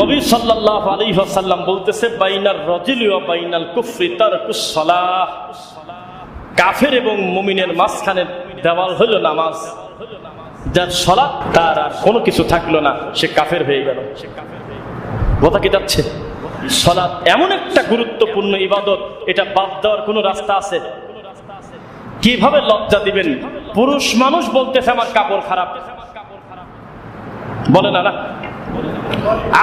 নবী সাল্লাহ আলী সাল্লাম বলতেছে, বাইনার রজিলি ও বাইনাল কুফরি তার কুসলাহ কাফের এবং মুমিনের মাঝখানে দেওয়াল হলো নামাজ। যার সলাপ তার আর কোনো কিছু থাকল না, সে কাফের হয়ে গেল। কথা কি যাচ্ছে? সলাৎ এমন একটা গুরুত্বপূর্ণ ইবাদত, এটা বাদ দেওয়ার কোনো রাস্তা আছে? কীভাবে লজ্জা দিবেন? পুরুষ মানুষ বলতেছে, আমার কাপড় খারাপ। বলে, না না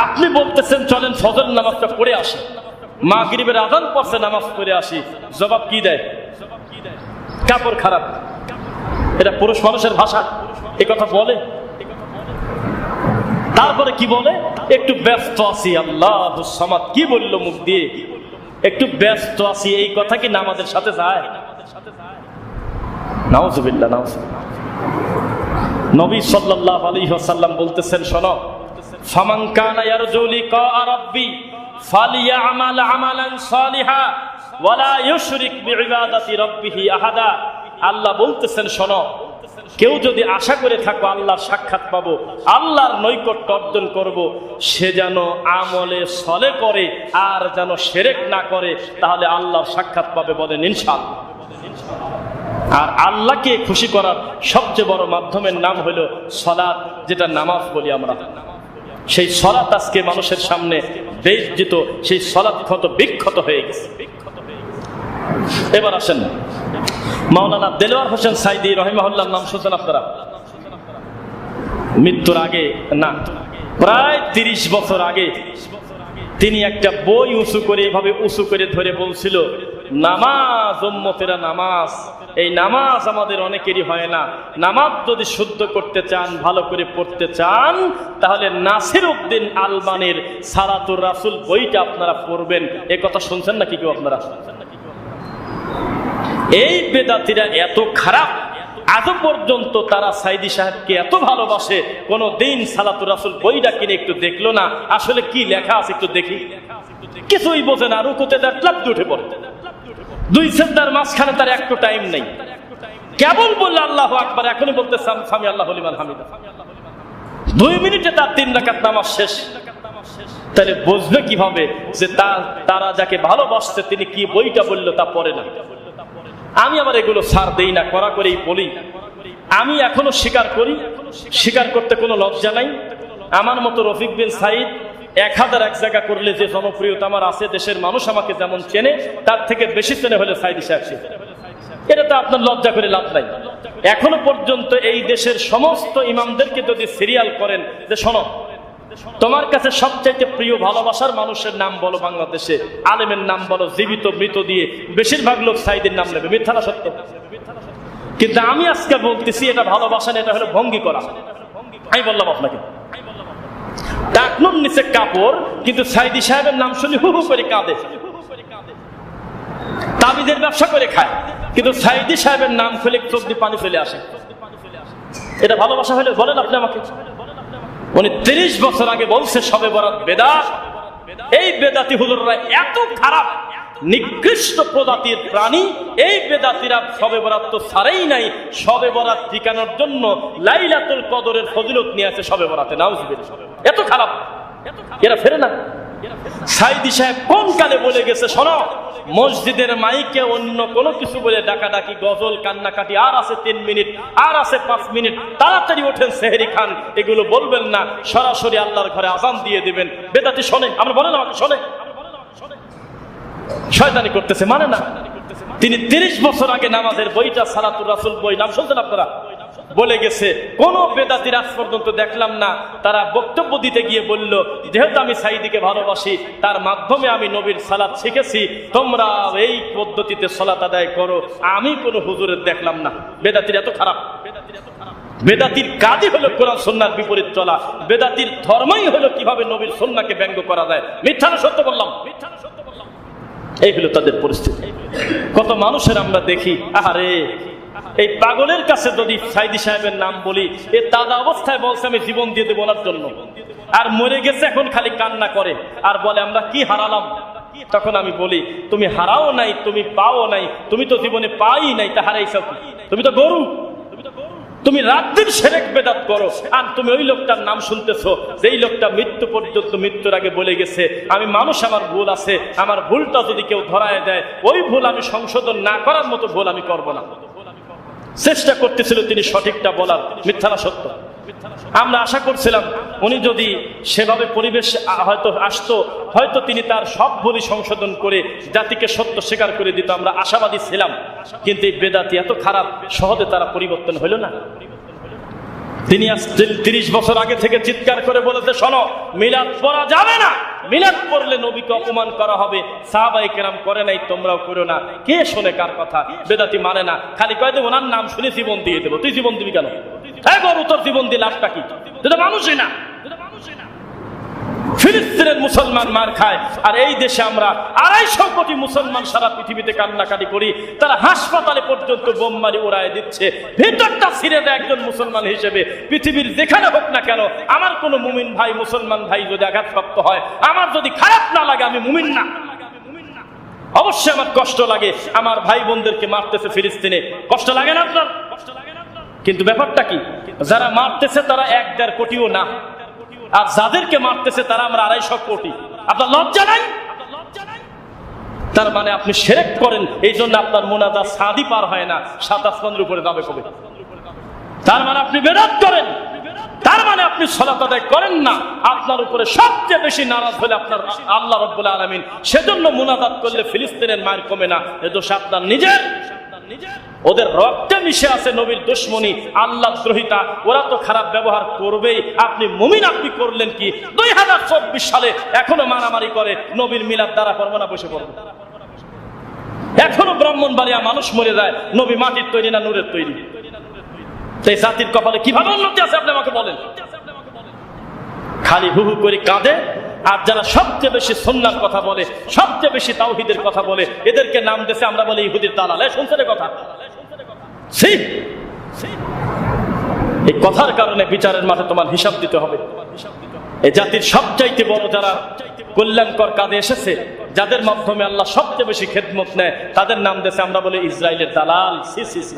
আপনি বলতেছেন, চলেন ফজর নামাজটা পড়ে আসি। মা গরিবের আদান পড়ছে, নামাজ পড়ে আসি। জবাব কি দেয়? কাপড় খারাপ। এটা পুরুষ মানুষের ভাষা। এ কথা বলে। তারপরে কি বলে? একটু ব্যস্ত আছি, আল্লাহ সমাদ। কি বলল মুখ দিয়ে? একটু ব্যস্ত আছি, এই কথা কি নামাজের সাথে যায়? নবী সাল্লাল্লাহু আলাইহি ওয়াসাল্লাম বলতেছেন, শোনো ফামান কানা ইয়ারজু লিকা রাব্বি ফালিয়ামাল আমালান সালিহা ওয়ালা ইউশরিক বিইবাদাতি রাব্বিহি আহাদা। আল্লাহ বলতেছেন, শোনো, কেউ যদি আশা করে থাকো আল্লাহর সাক্ষাৎ পাবো, আল্লাহর নৈকট্য অর্জন করব, সে যেন আমলে সলে করে আর যেন সেরেক না করে, তাহলে আল্লাহর সাক্ষাৎ পাবে বলেন ইনশাআল্লাহ। আর আল্লাহকে খুশি করার সবচেয়ে বড় মাধ্যমের নাম হলো সলাৎ যেটা নামাজ বলি আমরা। সেই সলাৎ আজকে মানুষের সামনে বেজ্জিত সেই সলাৎ ক্ষত বিক্ষত হয়ে গেছে। এবার আসেন। মাওলানা দেলোয়ার হোসেন সাইদি রহিমাহুল্লাহ নাম শুনছেন আপনারা? মৃত্যুর আগে, না, প্রায় তিরিশ বছর আগে তিনি একটা বই উঁচু করে, এভাবে উঁচু করে ধরে বলছিল, নামাজ, উম্মতেরা নামাজ। এই নামাজ আমাদের অনেকেরই হয় না। নামাজ যদি শুদ্ধ করতে চান, ভালো করে পড়তে চান, তাহলে নাসির উদ্দিন আলবানের সারাতুর রাসুল বইটা আপনারা পড়বেন। এ কথা শুনছেন নাকি কেউ আপনারা? এই বেদাতিরা এত খারাপ। আজ পর্যন্ত তারা সাইদি সাহেবকে এত ভালোবাসে, কোনো দিন সালাতুর রাসুল বইটা কিনে একটু দেখল না। আসলে কি লেখা আছে একটু দেখি। কিছুই বোঝে না, রুকুতে তার ক্লাব উঠে পড়ে। দুই সেদ্দার মাঝখানে তার একটু টাইম নেই। কেবল বললে, আল্লাহ আকবার। এখনই বলতে স্বামী, আল্লাহ হলিমান হামিদা দুই মিনিটে তার তিন রাকাত নামাজ শেষ। তাহলে বুঝবে কীভাবে যে তার যাকে ভালোবাসছে, তিনি কি বইটা বলল তা পড়ে না। আমি আবার এগুলো সার দেই না করা করেই বলি। আমি এখনও স্বীকার করি। স্বীকার করতে কোনো লজ্জা নাই। আমার মতো রফিক বিন সাইদ এক হাজার এক জায়গা করলে যে জনপ্রিয়তা আমার আছে, দেশের মানুষ আমাকে যেমন চেনে, তার থেকে বেশি চেনে হলে সাইদি সাহেব এটা তো আপনার লজ্জা করে লাভ নাই। এখনও পর্যন্ত এই দেশের সমস্ত ইমামদেরকে যদি সিরিয়াল করেন, যে শোনো, তোমার কাছে সবচাইতে প্রিয় ভালোবাসার মানুষের নাম বলো বাংলাদেশে। আলেমের নাম বলো, জীবিত, মৃত দিয়ে বেশিরভাগ লোক সাইদের নাম নেবে। মিথ্যা সত্য। কিন্তু আমি আজকে বলতেছি, এটা ভালোবাসা এটা হলো ভঙ্গি করা। আমি বললাম আপনাকে। ডাকনুর নিচে কাপড়, কিন্তু সাইদি সাহেবের নাম শুনি হু হু করে কাঁদে। তাবিজের ব্যবসা করে খায়, কিন্তু সাইদি সাহেবের নাম খুলে চোখ দিয়ে পানি চলে আসে। এটা ভালোবাসা হলে বলেন আপনি আমাকে। উনি তিরিশ বছর আগে বলছে, সবে বরাত বেদা। এই বেদাতি হুজুররা এত খারাপ। নিকৃষ্ট প্রজাতির প্রাণী, এই বেদাতিরা সবে বরাত তো ছাড়েই নাই, সবে বরাত ঠিকানোর জন্য লাইলাতুল কদরের ফজিলত নিয়ে আছে সবে বরাতে, নাউজুবিল্লাহ এত খারাপ। এরা ফেরে না। সাইদি সাহেব কোন কালে বলে গেছে, শোনো, মসজিদের মাইকে অন্য কোনো কিছু বলে ডাকাডাকি, গজল, কান্নাকাটি, আর আছে তিন মিনিট, আর আছে পাঁচ মিনিট, তাড়াতাড়ি ওঠেন সেহেরি খান, এগুলো বলবেন না, সরাসরি আল্লাহর ঘরে আজান দিয়ে দিবেন। বেদাতি শোনে আমরা বলেন আমাকে, শোনে। শয়তানি করতেছে মানে না? তিনি তিরিশ বছর আগে নামাজের বইটা সালাতুর রাসুল বই নাম শুনছেন আপনারা? বলে গেছে, কোন বেদাতির আজ পর্যন্ত দেখলাম না। তারা বক্তব্য দিতে গিয়ে বলল, যেহেতু আমি সাইদিকে ভালোবাসি, তার মাধ্যমে আমি নবীর সালাত শিখেছি, তোমরা এই পদ্ধতিতে সালাত আদায় করো। আমি কোনো হুজুরের দেখলাম না। বেদাতির এত খারাপ। বেদাতির কাজই হলো কোরআন সন্ন্যার বিপরীত চলা। বেদাতির ধর্মই হলো কীভাবে নবীর সন্ন্যাকে ব্যঙ্গ করা যায়। মিথ্যা সত্য বললাম। মিথ্যা সত্য এই হলো তাদের পরিস্থিতি। কত মানুষের আমরা দেখি, আহারে, এই পাগলের কাছে যদি সাইদি সাহেবের নাম বলি, এ তাজা অবস্থায় বলছে, আমি জীবন দিয়ে দেবো ওনার জন্য। আর মরে গেছে, এখন খালি কান্না করে, আর বলে, আমরা কি হারালাম? তখন আমি বলি, তুমি হারাও নাই, তুমি পাও নাই, তুমি তো জীবনে পাই নাই তা হারাইছ? তুমি তো গরু। তুমি রাত দিন সেরেক বেদাত করো। আর তুমি ওই লোকটার নাম শুনতেছো, যেই লোকটা মৃত্যু পর্যন্ত মৃত্যুর আগে বলে গেছে, আমি মানুষ, আমার ভুল আছে, আমার ভুলটা যদি কেউ ধরায় দেয়, ওই ভুল আমি সংশোধন না করার মতো ভুল আমি করব না। চেষ্টা করতেছিল তিনি সঠিকটা বলার মিথ্যারা সত্য। আমরা আশা করছিলাম উনি যদি সেভাবে পরিবেশ হয়তো আসতো, হয়তো তিনি তার সব ভুলই সংশোধন করে জাতিকে সত্য স্বীকার করে দিত, আমরা আশাবাদী ছিলাম। কিন্তু এই বেদাতি এত খারাপ, সহজে তারা পরিবর্তন হইল না। তিনি আজ তিরিশ বছর আগে থেকে চিৎকার করে বলেছে, শোনো, মিলাদ পড়া যাবে না। মিলাদ পড়লে নবীকে অপমান করা হবে। সাহাবাই কেরাম করে নাই, তোমরাও করো না। কে শোনে কার কথা? বেদাতি মানে না। খালি কয় দেবো ওনার নাম শুনে জীবন দিয়ে দেবো। তুই জীবন দিবি কেন? হ্যাঁ গরু মানুষই না। ফিলিস্তিনের মুসলমান মার খায়। আর এই দেশে আমরা আড়াইশো কোটি মুসলমান সারা পৃথিবীতে কান্নাকাটি করি। তারা হাসপাতালে পর্যন্ত বোম মারি উড়ায় দিচ্ছে। ভিতরটা ছিঁড়ে দেয় একজন মুসলমান হিসেবে। পৃথিবীর যেখানে হোক না কেন, আমার কোনো মুমিন ভাই, মুসলমান ভাই যদি আঘাতপ্রাপ্ত হয়, আমার যদি খারাপ না লাগে, আমি মুমিন না। অবশ্যই আমার কষ্ট লাগে। আমার ভাই বোনদেরকে মারতেছে ফিলিস্তিনে। কষ্ট লাগে না আপনার? কিন্তু ব্যাপারটা কি? যারা মারতেছে তারা এক দেড় কোটিও না। আর যাদেরকে মারতেছে তারা আমরা আড়াইশো কোটি। আপনার লজ্জা নাই? তার মানে আপনি সেরেক করেন, এই জন্য আপনার মোনাজা সাদি পার হয় না, সাত আসমানের উপরে যাবে কবে তার মানে আপনি বেরাত করেন, তার মানে আপনি সলাত আদায় করেন না। আপনার উপরে সবচেয়ে বেশি নারাজ হলে আপনার আল্লাহ রব্বুল আলমিন। সেজন্য মুনাজাত করলে ফিলিস্তিনের মায়ের কমে না, এ দোষ আপনার নিজের ওদের রক্তে মিশে আছে নবীর দুশ্মনী আল্লাহ দ্রোহিতা ওরা তো খারাপ ব্যবহার করবেই। আপনি মুমিন, আপনি করলেন কি? দুই হাজার চব্বিশ সালে এখনও মারামারি করে, নবীর মিলাদ দ্বারা করব বসে পড়ব। এখনও ব্রাহ্মণবাড়িয়া মানুষ মরে যায়, নবী মাটির তৈরি না নূরের তৈরি? সেই জাতির কপালে কীভাবে উন্নতি আছে, আপনি আমাকে বলেন? খালি হু হু করে কাঁদে আর যারা সবচেয়ে বেশি সন্ন্যার কথা বলে, সবচেয়ে বেশি তাওহিদের কথা বলে, এদেরকে নাম দেশে আমরা বলি ইহুদির দালাল। এই কথা? এই কথার কারণে বিচারের মাঠে তোমার হিসাব দিতে হবে। এই জাতির সবচাইতে বড় যারা কল্যাণকর কাজে এসেছে, যাদের মাধ্যমে আল্লাহ সবচেয়ে বেশি খেদমত নেয়, তাদের নাম দেশে আমরা বলি ইসরায়েলের দালাল। সি সি সি।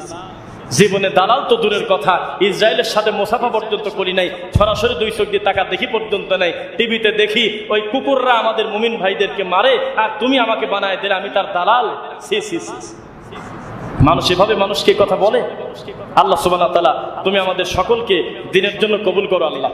জীবনে দালাল তো দূরের কথা। ইসরায়েলের সাথে মোসাফা পর্যন্ত করি নাই, সরাসরি দুই চোখ দিয়ে টাকা দেখি পর্যন্ত নাই। টিভিতে দেখি ওই কুকুররা আমাদের মুমিন ভাইদেরকে মারে, আর তুমি আমাকে বানায় দিলে, আমি তার দালাল। মানুষ এভাবে মানুষকে কথা বলে? আল্লাহ সুবাহ তুমি আমাদের সকলকে দিনের জন্য কবুল করো, আল্লাহ।